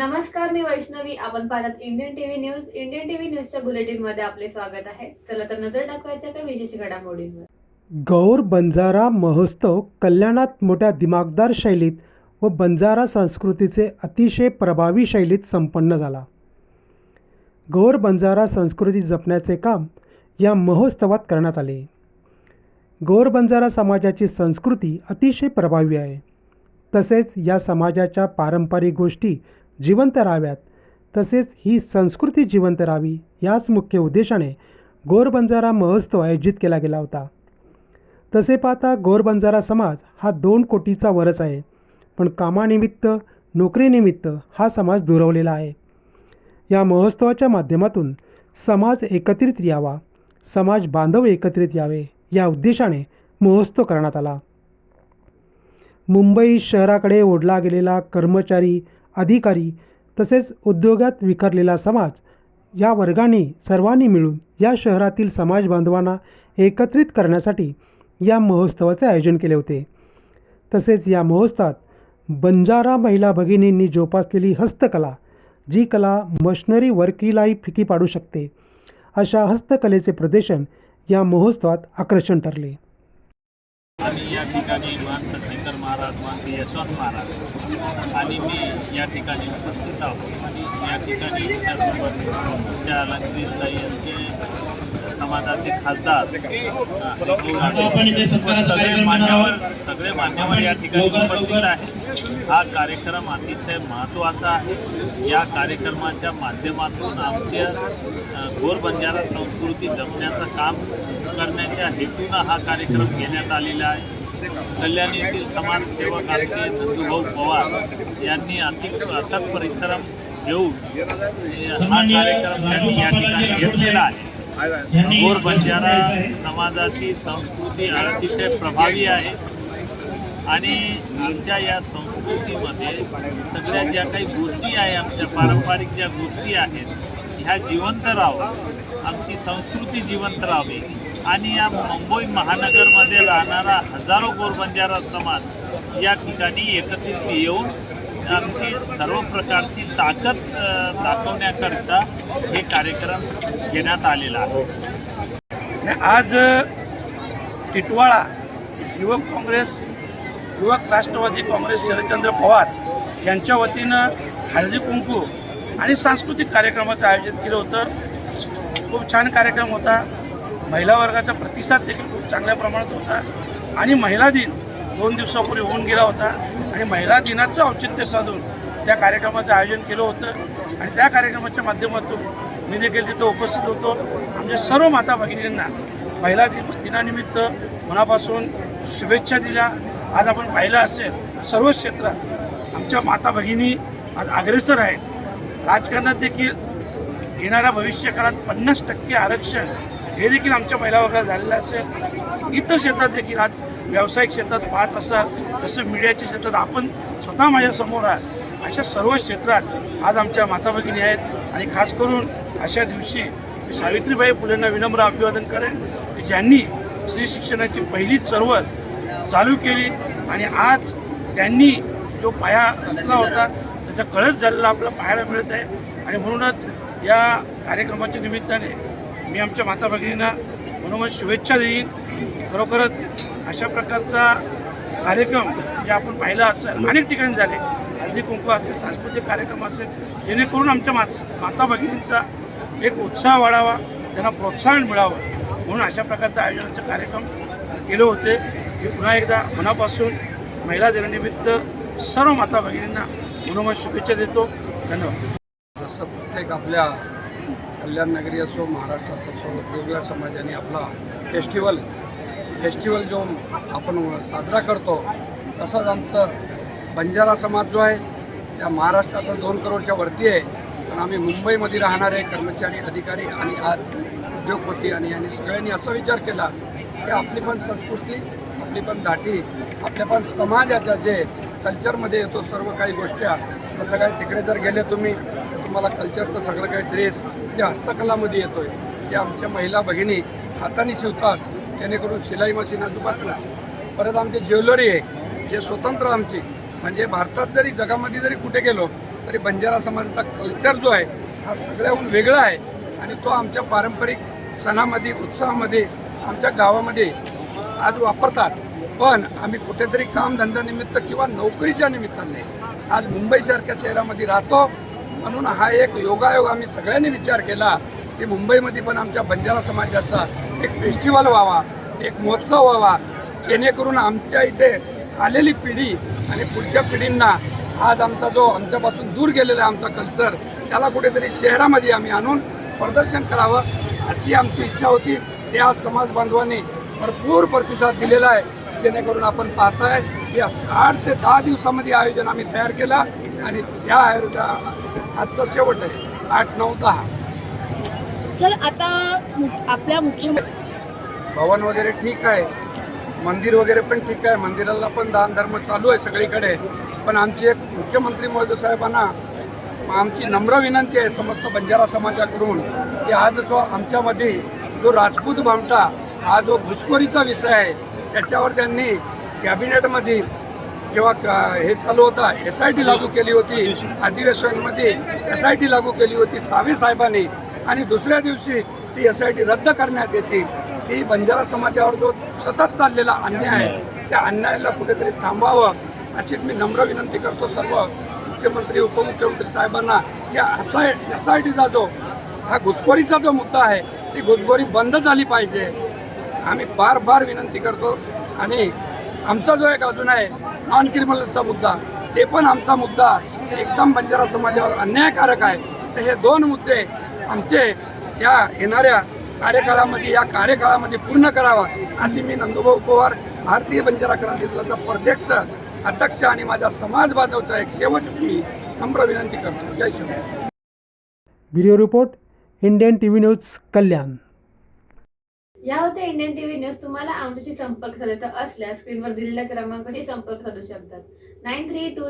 नमस्कार मी वैष्णवी. आपण पाहतात Indian TV news Indian TV न्यूजच्या बुलेटिनमध्ये आपले स्वागत आहे. चला तर नजर टाकवायच्या काही विशेष घडामोडींवर. गौर बंजारा महोत्सव कल्याणात मोठ्या दिमागदार शैलीत व बंजारा संस्कृतीचे अतिशय प्रभावी शैलीत संपन्न झाला. गौर बंजारा संस्कृती जपण्याचे काम या महोत्सवात करण्यात आले. गौर बंजारा समाजाची संस्कृती अतिशय प्रभावी आहे. तसेच या समाजाच्या पारंपरिक गोष्टी जिवंत राहाव्यात. तसेच ही संस्कृती जिवंत राहावी याच मुख्य उद्देशाने गोरबंजारा महोत्सव आयोजित केला गेला होता. तसे पाहता गोरबंजारा समाज हा दोन कोटीचा वरच आहे पण कामानिमित्त नोकरीनिमित्त हा समाज दुरवलेला आहे. या महोत्सवाच्या माध्यमातून समाज एकत्रित यावा समाज बांधव एकत्रित यावे या उद्देशाने महोत्सव करण्यात आला. मुंबई शहराकडे ओढला गेलेला कर्मचारी अधिकारी तसेच उद्योगात विखरलेला समाज या वर्गाने सर्वांनी मिळून या शहरातील समाज बांधवांना एकत्रित करण्यासाठी या महोत्सवाचे आयोजन केले होते. तसेच या महोत्सवात बंजारा महिला भगिनींनी जोपासलेली हस्तकला जी कला मशनरी वर्कीलाही फिकी पाडू शकते अशा हस्तकलेचे प्रदर्शन या महोत्सवात आकर्षण ठरले. आणि या ठिकाणी महंत शंकर महाराज महंत यशवंत महाराज आणि मी या ठिकाणी उपस्थित आहोत. आणि या ठिकाणी त्यासोबत त्या लक्ष्मीताई यांचे समाजाचे खासदार अ, सगळे मान्यवर सगळे मान्यवर या ठिकाणी उपस्थित आहेत. हा कार्यक्रम अतिशय महत्त्वाचा आहे. या कार्यक्रमाच्या माध्यमातून आमच्या अ, गोर बंजारा संस्कृती जपण्याचं काम करण्याच्या हेतूनं हा कार्यक्रम घेण्यात आलेला आहे. कल्याण येथील समाजसेवक आमचे नंदूभाऊ पवार यांनी अति अथक परिश्रम घेऊन हा कार्यक्रम त्यांनी या ठिकाणी घेतलेला आहे. गोर बंजारा समाजाची संस्कृती अतिशय प्रभावी आहे. आणि आमच्या या संस्कृतीमध्ये सगळ्या ज्या काही गोष्टी आहे आमच्या पारंपरिक ज्या गोष्टी आहेत ह्या जिवंत राहावं. आमची संस्कृती जिवंत राहावी. आणि या मुंबई महानगरमध्ये राहणारा हजारो गोरबंजारा समाज या ठिकाणी एकत्रित येऊन आमची सर्व प्रकारची ताकद दाखवण्याकरिता हे कार्यक्रम घेण्यात आलेला आहे. हो. आणि आज टिटवाळा युवक काँग्रेस युवक राष्ट्रवादी काँग्रेस शरदचंद्र पवार यांच्या वतीनं हळदी कुंकू आणि सांस्कृतिक कार्यक्रमाचं आयोजित केलं होतं. खूप छान कार्यक्रम होता. महिला वर्गाचा प्रतिसाद देखील खूप चांगल्या प्रमाणात होता. आणि महिला दिन दोन दिवसापूर्वी होऊन गेला होता. आणि महिला दिनाचं औचित्य साधून त्या कार्यक्रमाचं आयोजन केलं होतं. आणि त्या कार्यक्रमाच्या माध्यमातून मी देखील तिथं उपस्थित होतो. आमच्या सर्व माता भगिनींना महिला दिन दिनानिमित्त मनापासून शुभेच्छा दिल्या. आज आपण पाहिलं असेल सर्व क्षेत्रात आमच्या माता भगिनी आज अग्रेसर आहेत. राजकारणात देखील येणाऱ्या भविष्यकाळात पन्नास टक्के आरक्षण हे देखील आमच्या महिला वर्गात झालेलं असेल. इतर क्षेत्रात देखील आज व्यावसायिक क्षेत्रात पाहत असाल जसं मीडियाच्या क्षेत्रात आपण स्वतः माझ्यासमोर आहात. अशा सर्व क्षेत्रात आज आमच्या माता भगिनी आहेत आणि खास करून अशा दिवशी मी सावित्रीबाई फुलेंना विनम्र अभिवादन करेन की ज्यांनी स्त्री शिक्षणाची पहिली चळवळ चालू केली आणि आज त्यांनी जो पाया रचला होता त्याचा कळस झालेला आपल्याला पाहायला मिळत आहे. आणि म्हणूनच या कार्यक्रमाच्या निमित्ताने मी आमच्या माता भगिनींना मनोमन शुभेच्छा देईन. खरोखरच अशा प्रकारचा कार्यक्रम जे आपण पाहिला असेल अनेक ठिकाणी झाले. हळदी कुंकू असेल सांस्कृतिक कार्यक्रम असेल जेणेकरून आमच्या माच माता भगिनींचा एक उत्साह वाढावा त्यांना प्रोत्साहन मिळावं म्हणून अशा प्रकारचं आयोजनाचे कार्यक्रम केले होते. मी पुन्हा एकदा मनापासून महिला दिनानिमित्त सर्व माता भगिनींना मनोमन शुभेच्छा देतो. धन्यवाद. जसं प्रत्येक आपल्या कल्याण नगरी असो महाराष्ट्रात असो वेगवेगळ्या समाजाने आपला फेस्टिवल फेस्टिवल जो आपण साजरा करतो तसंच आमचं बंजारा समाज जो आहे त्या महाराष्ट्रात दोन करोडच्या वरती आहे. पण आम्ही मुंबईमध्ये राहणारे कर्मचारी अधिकारी आणि आज उद्योगपती आणि यांनी सगळ्यांनी असा विचार केला की आपली पण संस्कृती आपली पण दाटी आपल्या पण समाजाच्या जे कल्चरमध्ये येतो सर्व काही गोष्टी तसं काही तिकडे जर गेले तुम्ही तर तुम्हाला कल्चरचं सगळं काही ड्रेस जे हस्तकलामध्ये येतो आहे ते आमच्या महिला भगिनी हाताने शिवतात. जेणेकरून शिलाई मशीन आजूबाजूला परत आमची ज्वेलरी आहे जे स्वतंत्र आमची म्हणजे भारतात जरी जगामध्ये जरी कुठे गेलो तरी बंजारा समाजाचा कल्चर जो आहे हा सगळ्याहून वेगळा आहे. आणि तो आमच्या पारंपरिक सणामध्ये उत्सवामध्ये आमच्या गावामध्ये आज वापरतात. पण आम्ही कुठेतरी कामधंद्यानिमित्त किंवा नोकरीच्या निमित्ताने आज मुंबईसारख्या शहरामध्ये राहतो. म्हणून हा एक योगायोग आम्ही सगळ्यांनी विचार केला. की मुंबईमध्ये पण आमच्या बंजारा समाजाचा एक फेस्टिवल व्हावा एक महोत्सव व्हावा. जेणेकरून आमच्या इथे आलेली पिढी आणि पुढच्या पिढींना आज आमचा जो आमच्यापासून दूर गेलेला आहे आमचा कल्चर त्याला कुठेतरी शहरामध्ये आम्ही आणून प्रदर्शन करावं अशी आमची इच्छा होती. ते आज समाज बांधवांनी भरपूर प्रतिसाद दिलेला आहे. जेणेकरून आपण पाहताय की आठ ते दहा दिवसामध्ये आयोजन आम्ही तयार केला आणि त्या आयोजन आजचा शेवट आहे. आठ नऊ दहा. सर आता आपल्या मुख्यमंत्री भवन वगैरे ठीक आहे. मंदिर वगैरे पण ठीक आहे. मंदिराला पण दान धर्म चालू आहे सगळीकडे. पण आमची एक मुख्यमंत्री महोदय साहेबांना आमची नम्र विनंती आहे समस्त बंजारा समाजाकडून की आज जो आमच्यामध्ये जो राजपूत भामटा हा जो घुसखोरीचा विषय आहे त्याच्यावर त्यांनी कॅबिनेटमध्ये जेव्हा हे चालू होता एस आय टी लागू केली होती अधिवेशनमध्ये एस आय टी लागू केली होती सावे साहेबांनी आणि दुसऱ्या दिवशी ती एस आय टी रद्द करण्यात येते. ही बंजारा समाजावर जो सतत चाललेला अन्याय आहे त्या अन्यायाला कुठेतरी थांबवावं अशीच मी नम्र विनंती करतो सर्व मुख्यमंत्री उपमुख्यमंत्री साहेबांना. या एस आय एस आय टीचा जो हा घुसखोरीचा जो मुद्दा आहे ती घुसखोरी बंद झाली पाहिजे. आम्ही बार बार विनंती करतो. आणि आमचा जो एक अजून आहे नॉन क्रिमिनलचा मुद्दा ते पण आमचा मुद्दा. एकदम बंजारा समाजावर अन्यायकारक आहे. तर हे दोन मुद्दे आमचे या येणाऱ्या कार्यकाळामध्ये या कार्यकाळामध्ये पूर्ण करावा अशी मी नंदुभाऊ पवार भारतीय बंजारा क्रांती दलाचा प्रत्यक्ष अध्यक्ष आणि माझ्या समाज बांधवचा एक सेवक मी नम्र विनंती करतो. Jai Shri bureau report Indian T V news Kalyan. या होत्या इंडियन टीव्ही न्यूज. तुम्हाला आमच्याशी संपर्क साधायचा असल्यास स्क्रीनवर दिलेल्या क्रमांकाशी संपर्क साधू शकतात. Nine three to